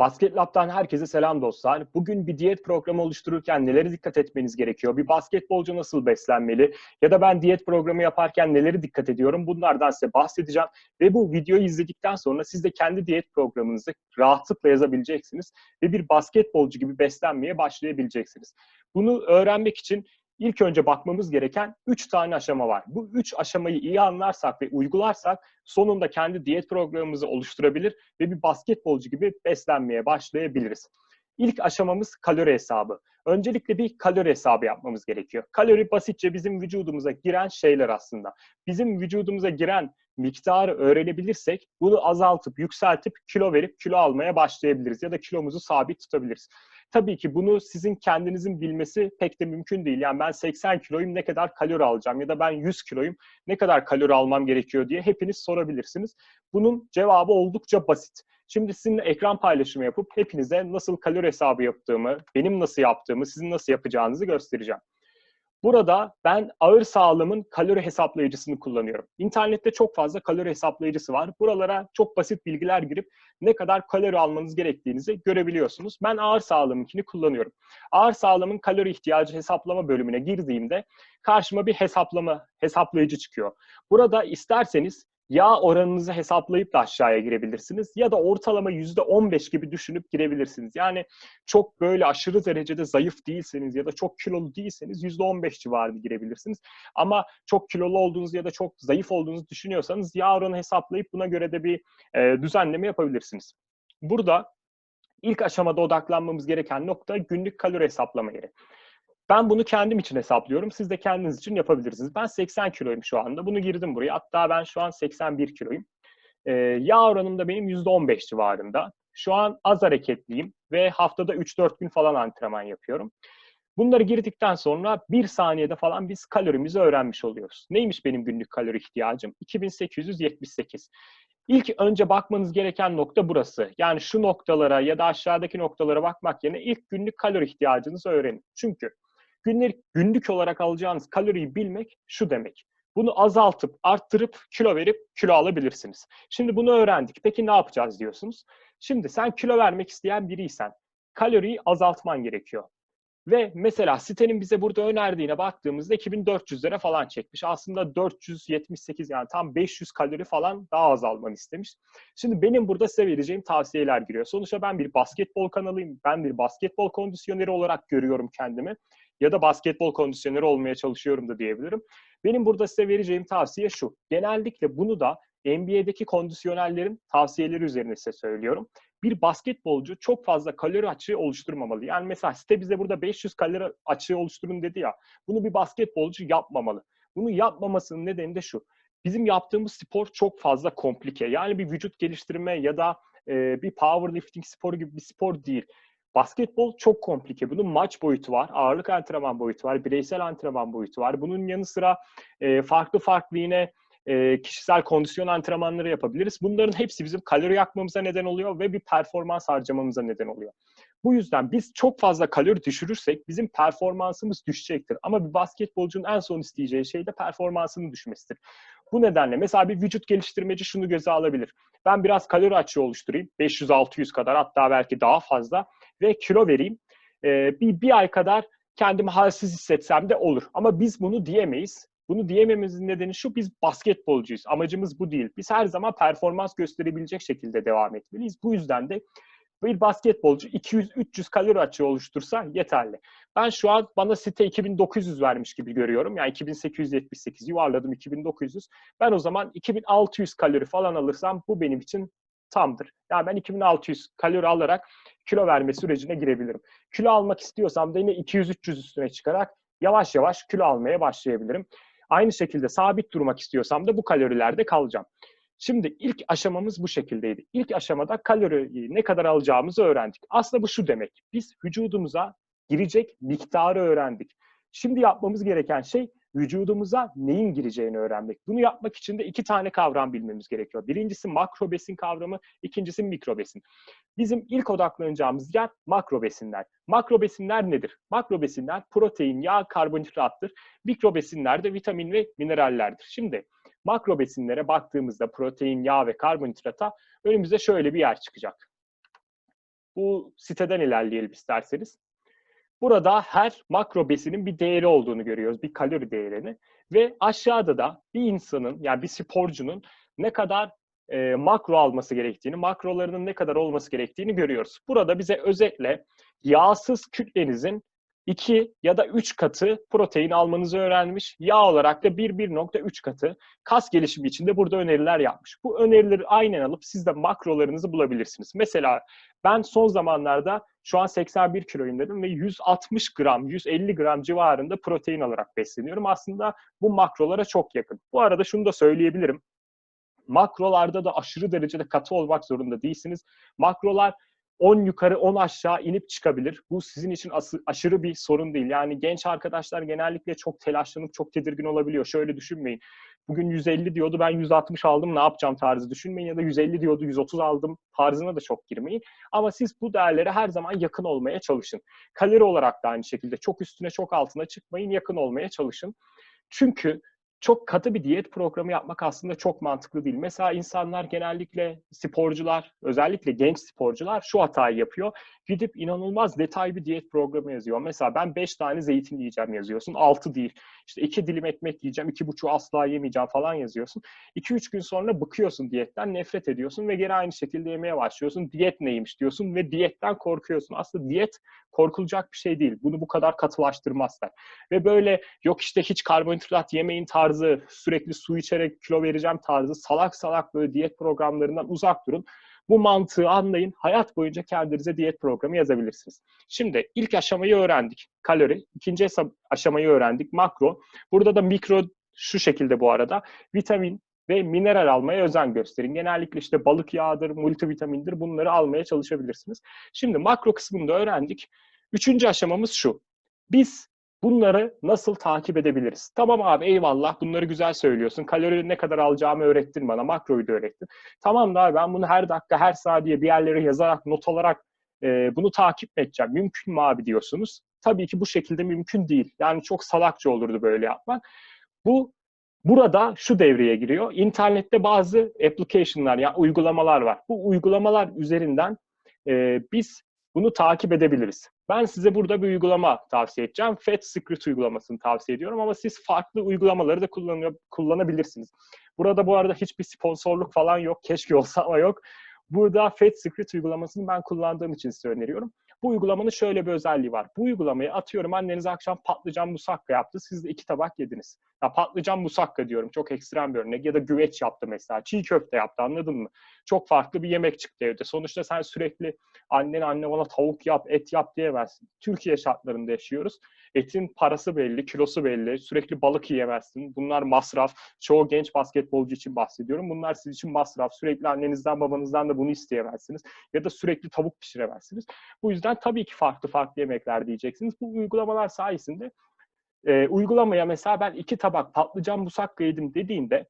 Basket Lab'dan herkese selam dostlar. Bugün bir diyet programı oluştururken nelere dikkat etmeniz gerekiyor? Bir basketbolcu nasıl beslenmeli? Ya da ben diyet programı yaparken neleri dikkat ediyorum? Bunlardan size bahsedeceğim. Ve bu videoyu izledikten sonra siz de kendi diyet programınızı rahatlıkla yazabileceksiniz. Ve bir basketbolcu gibi beslenmeye başlayabileceksiniz. Bunu öğrenmek için ilk önce bakmamız gereken 3 tane aşama var. Bu 3 aşamayı iyi anlarsak ve uygularsak sonunda kendi diyet programımızı oluşturabilir ve bir basketbolcu gibi beslenmeye başlayabiliriz. İlk aşamamız kalori hesabı. Öncelikle bir kalori hesabı yapmamız gerekiyor. Kalori basitçe bizim vücudumuza giren şeyler aslında. Bizim vücudumuza giren miktarı öğrenebilirsek bunu azaltıp, yükseltip kilo verip kilo almaya başlayabiliriz ya da kilomuzu sabit tutabiliriz. Tabii ki bunu sizin kendinizin bilmesi pek de mümkün değil. Yani ben 80 kiloyum ne kadar kalori alacağım ya da ben 100 kiloyum ne kadar kalori almam gerekiyor diye hepiniz sorabilirsiniz. Bunun cevabı oldukça basit. Şimdi sizinle ekran paylaşımı yapıp hepinize nasıl kalori hesabı yaptığımı, benim nasıl yaptığımı, sizin nasıl yapacağınızı göstereceğim. Burada ben ağır sağlığımın kalori hesaplayıcısını kullanıyorum. İnternette çok fazla kalori hesaplayıcısı var. Buralara çok basit bilgiler girip ne kadar kalori almanız gerektiğinizi görebiliyorsunuz. Ben ağır sağlığımınkini kullanıyorum. Ağır sağlığımın kalori ihtiyacı hesaplama bölümüne girdiğimde karşıma bir hesaplama hesaplayıcı çıkıyor. Burada isterseniz yağ oranınızı hesaplayıp da aşağıya girebilirsiniz. Ya da ortalama %15 gibi düşünüp girebilirsiniz. Yani çok böyle aşırı derecede zayıf değilseniz ya da çok kilolu değilseniz %15 civarında girebilirsiniz. Ama çok kilolu olduğunuz ya da çok zayıf olduğunuzu düşünüyorsanız yağ oranı hesaplayıp buna göre de bir e, düzenleme yapabilirsiniz. Burada ilk aşamada odaklanmamız gereken nokta günlük kalori hesaplama yeri. Ben bunu kendim için hesaplıyorum. Siz de kendiniz için yapabilirsiniz. Ben 80 kiloyum şu anda. Bunu girdim buraya. Hatta ben şu an 81 kiloyum. Ee, yağ oranım da benim %15 civarında. Şu an az hareketliyim ve haftada 3-4 gün falan antrenman yapıyorum. Bunları girdikten sonra bir saniyede falan biz kalorimizi öğrenmiş oluyoruz. Neymiş benim günlük kalori ihtiyacım? 2878. İlk önce bakmanız gereken nokta burası. Yani şu noktalara ya da aşağıdaki noktalara bakmak yerine ilk günlük kalori ihtiyacınızı öğrenin. Çünkü günlük, günlük olarak alacağınız kaloriyi bilmek şu demek. Bunu azaltıp, arttırıp, kilo verip kilo alabilirsiniz. Şimdi bunu öğrendik. Peki ne yapacağız diyorsunuz? Şimdi sen kilo vermek isteyen biriysen kaloriyi azaltman gerekiyor. Ve mesela sitenin bize burada önerdiğine baktığımızda 2400 lira falan çekmiş. Aslında 478 yani tam 500 kalori falan daha azalmanı istemiş. Şimdi benim burada size vereceğim tavsiyeler giriyor. Sonuçta ben bir basketbol kanalıyım. Ben bir basketbol kondisyoneri olarak görüyorum kendimi ya da basketbol kondisyoneri olmaya çalışıyorum da diyebilirim. Benim burada size vereceğim tavsiye şu. Genellikle bunu da NBA'deki kondisyonerlerin tavsiyeleri üzerine size söylüyorum. Bir basketbolcu çok fazla kalori açığı oluşturmamalı. Yani mesela site bize burada 500 kalori açığı oluşturun dedi ya. Bunu bir basketbolcu yapmamalı. Bunu yapmamasının nedeni de şu. Bizim yaptığımız spor çok fazla komplike. Yani bir vücut geliştirme ya da bir powerlifting sporu gibi bir spor değil. Basketbol çok komplike. Bunun maç boyutu var, ağırlık antrenman boyutu var, bireysel antrenman boyutu var. Bunun yanı sıra e, farklı farklı yine e, kişisel kondisyon antrenmanları yapabiliriz. Bunların hepsi bizim kalori yakmamıza neden oluyor ve bir performans harcamamıza neden oluyor. Bu yüzden biz çok fazla kalori düşürürsek bizim performansımız düşecektir. Ama bir basketbolcunun en son isteyeceği şey de performansının düşmesidir. Bu nedenle mesela bir vücut geliştirmeci şunu göze alabilir. Ben biraz kalori açığı oluşturayım. 500-600 kadar hatta belki daha fazla ve kilo vereyim. Ee, bir, bir ay kadar kendimi halsiz hissetsem de olur. Ama biz bunu diyemeyiz. Bunu diyememizin nedeni şu, biz basketbolcuyuz. Amacımız bu değil. Biz her zaman performans gösterebilecek şekilde devam etmeliyiz. Bu yüzden de bir basketbolcu 200-300 kalori açığı oluştursa yeterli. Ben şu an bana site 2900 vermiş gibi görüyorum. Yani 2878 yuvarladım 2900. Ben o zaman 2600 kalori falan alırsam bu benim için tamdır. Yani ben 2600 kalori alarak kilo verme sürecine girebilirim. Kilo almak istiyorsam da yine 200-300 üstüne çıkarak yavaş yavaş kilo almaya başlayabilirim. Aynı şekilde sabit durmak istiyorsam da bu kalorilerde kalacağım. Şimdi ilk aşamamız bu şekildeydi. İlk aşamada kalori ne kadar alacağımızı öğrendik. Aslında bu şu demek. Biz vücudumuza girecek miktarı öğrendik. Şimdi yapmamız gereken şey vücudumuza neyin gireceğini öğrenmek. Bunu yapmak için de iki tane kavram bilmemiz gerekiyor. Birincisi makro besin kavramı, ikincisi mikro besin. Bizim ilk odaklanacağımız yer makro besinler. Makro besinler nedir? Makro besinler protein, yağ, karbonhidrattır. Mikro besinler de vitamin ve minerallerdir. Şimdi makro besinlere baktığımızda protein, yağ ve karbonhidrata önümüze şöyle bir yer çıkacak. Bu siteden ilerleyelim isterseniz. Burada her makro besinin bir değeri olduğunu görüyoruz, bir kalori değerini. Ve aşağıda da bir insanın, yani bir sporcunun ne kadar e, makro alması gerektiğini, makrolarının ne kadar olması gerektiğini görüyoruz. Burada bize özetle yağsız kütlenizin 2 ya da 3 katı protein almanızı öğrenmiş. Yağ olarak da 1-1.3 katı kas gelişimi için de burada öneriler yapmış. Bu önerileri aynen alıp siz de makrolarınızı bulabilirsiniz. Mesela ben son zamanlarda şu an 81 kiloyum dedim ve 160 gram, 150 gram civarında protein alarak besleniyorum. Aslında bu makrolara çok yakın. Bu arada şunu da söyleyebilirim. Makrolarda da aşırı derecede katı olmak zorunda değilsiniz. Makrolar 10 yukarı 10 aşağı inip çıkabilir. Bu sizin için aşırı bir sorun değil. Yani genç arkadaşlar genellikle çok telaşlanıp çok tedirgin olabiliyor. Şöyle düşünmeyin. Bugün 150 diyordu ben 160 aldım ne yapacağım tarzı düşünmeyin ya da 150 diyordu 130 aldım tarzına da çok girmeyin. Ama siz bu değerlere her zaman yakın olmaya çalışın. Kalori olarak da aynı şekilde çok üstüne çok altına çıkmayın yakın olmaya çalışın. Çünkü çok katı bir diyet programı yapmak aslında çok mantıklı değil. Mesela insanlar genellikle sporcular, özellikle genç sporcular şu hatayı yapıyor. Gidip inanılmaz detaylı bir diyet programı yazıyor. Mesela ben 5 tane zeytin yiyeceğim yazıyorsun. 6 değil. İşte 2 dilim ekmek yiyeceğim. 2,5'u asla yemeyeceğim falan yazıyorsun. 2-3 gün sonra bıkıyorsun diyetten, nefret ediyorsun ve geri aynı şekilde yemeye başlıyorsun. Diyet neymiş diyorsun ve diyetten korkuyorsun. Aslında diyet korkulacak bir şey değil. Bunu bu kadar katılaştırmazlar. Ve böyle yok işte hiç karbonhidrat yemeyin tarzı, sürekli su içerek kilo vereceğim tarzı salak salak böyle diyet programlarından uzak durun. Bu mantığı anlayın. Hayat boyunca kendinize diyet programı yazabilirsiniz. Şimdi ilk aşamayı öğrendik. Kalori. İkinci aşamayı öğrendik. Makro. Burada da mikro şu şekilde bu arada. Vitamin ve mineral almaya özen gösterin. Genellikle işte balık yağıdır, multivitamindir bunları almaya çalışabilirsiniz. Şimdi makro kısmını da öğrendik. Üçüncü aşamamız şu. Biz bunları nasıl takip edebiliriz? Tamam abi eyvallah bunları güzel söylüyorsun. Kalori ne kadar alacağımı öğrettin bana. Makroyu da öğrettin. Tamam da ben bunu her dakika her saniye bir yerlere yazarak not alarak e, bunu takip edeceğim. Mümkün mü abi diyorsunuz. Tabii ki bu şekilde mümkün değil. Yani çok salakça olurdu böyle yapmak. Bu Burada şu devreye giriyor. İnternette bazı application'lar yani uygulamalar var. Bu uygulamalar üzerinden e, biz bunu takip edebiliriz. Ben size burada bir uygulama tavsiye edeceğim. Secret uygulamasını tavsiye ediyorum ama siz farklı uygulamaları da kullanıyor, kullanabilirsiniz. Burada bu arada hiçbir sponsorluk falan yok. Keşke olsa ama yok. Burada Secret uygulamasını ben kullandığım için size öneriyorum. Bu uygulamanın şöyle bir özelliği var. Bu uygulamayı atıyorum anneniz akşam patlıcan musakka yaptı. Siz de iki tabak yediniz. Ya patlıcan musakka diyorum. Çok ekstrem bir örnek. Ya da güveç yaptı mesela. Çiğ köfte yaptı anladın mı? Çok farklı bir yemek çıktı evde. Sonuçta sen sürekli annen anne bana tavuk yap, et yap diyemezsin. Türkiye şartlarında yaşıyoruz. Etin parası belli, kilosu belli. Sürekli balık yiyemezsin. Bunlar masraf. Çoğu genç basketbolcu için bahsediyorum. Bunlar sizin için masraf. Sürekli annenizden babanızdan da bunu isteyemezsiniz. Ya da sürekli tavuk pişiremezsiniz. Bu yüzden tabii ki farklı farklı yemekler diyeceksiniz. Bu uygulamalar sayesinde e, uygulamaya mesela ben iki tabak patlıcan musakka yedim dediğinde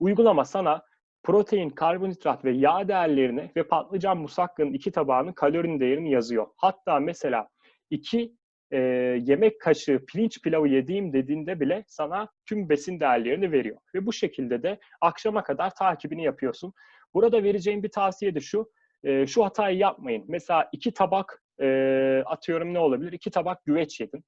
uygulama sana protein, karbonhidrat ve yağ değerlerini ve patlıcan musakkanın iki tabağının kalori değerini yazıyor. Hatta mesela iki e, yemek kaşığı pirinç pilavı yediğim dediğinde bile sana tüm besin değerlerini veriyor. Ve bu şekilde de akşama kadar takibini yapıyorsun. Burada vereceğim bir tavsiye de şu, e, şu hatayı yapmayın. Mesela iki tabak e, atıyorum ne olabilir? İki tabak güveç yedin.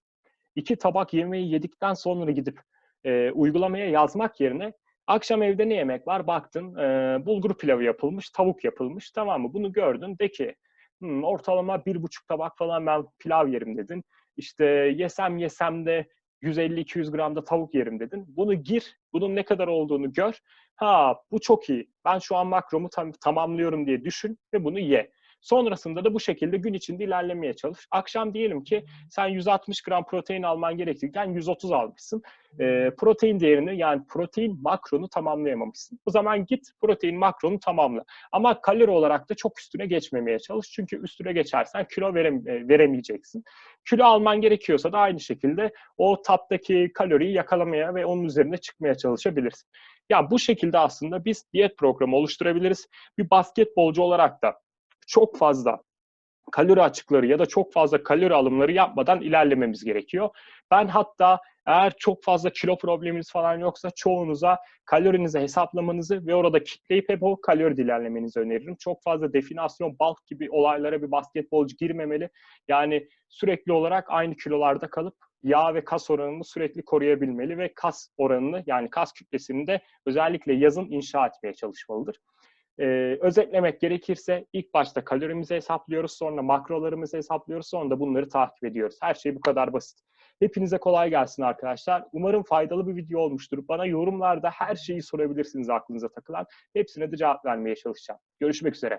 İki tabak yemeği yedikten sonra gidip e, uygulamaya yazmak yerine akşam evde ne yemek var baktın e, bulgur pilavı yapılmış, tavuk yapılmış tamam mı? Bunu gördün de ki hmm, ortalama bir buçuk tabak falan ben pilav yerim dedin. İşte yesem yesem de 150-200 gram da tavuk yerim dedin. Bunu gir, bunun ne kadar olduğunu gör. Ha bu çok iyi. Ben şu an makromu tam, tamamlıyorum diye düşün ve bunu ye. Sonrasında da bu şekilde gün içinde ilerlemeye çalış. Akşam diyelim ki sen 160 gram protein alman gerekirken 130 almışsın. E, protein değerini yani protein makronu tamamlayamamışsın. O zaman git protein makronu tamamla. Ama kalori olarak da çok üstüne geçmemeye çalış. Çünkü üstüne geçersen kilo verem e, veremeyeceksin. Kilo alman gerekiyorsa da aynı şekilde o taptaki kaloriyi yakalamaya ve onun üzerine çıkmaya çalışabilirsin. Ya bu şekilde aslında biz diyet programı oluşturabiliriz. Bir basketbolcu olarak da çok fazla kalori açıkları ya da çok fazla kalori alımları yapmadan ilerlememiz gerekiyor. Ben hatta Eğer çok fazla kilo probleminiz falan yoksa çoğunuza kalorinizi hesaplamanızı ve orada kitleyip hep o kalori ilerlemenizi öneririm. Çok fazla definasyon, bulk gibi olaylara bir basketbolcu girmemeli. Yani sürekli olarak aynı kilolarda kalıp yağ ve kas oranını sürekli koruyabilmeli ve kas oranını yani kas kütlesini de özellikle yazın inşa etmeye çalışmalıdır. Ee, özetlemek gerekirse ilk başta kalorimizi hesaplıyoruz, sonra makrolarımızı hesaplıyoruz, sonra da bunları takip ediyoruz. Her şey bu kadar basit. Hepinize kolay gelsin arkadaşlar. Umarım faydalı bir video olmuştur. Bana yorumlarda her şeyi sorabilirsiniz aklınıza takılan. Hepsine de cevap vermeye çalışacağım. Görüşmek üzere.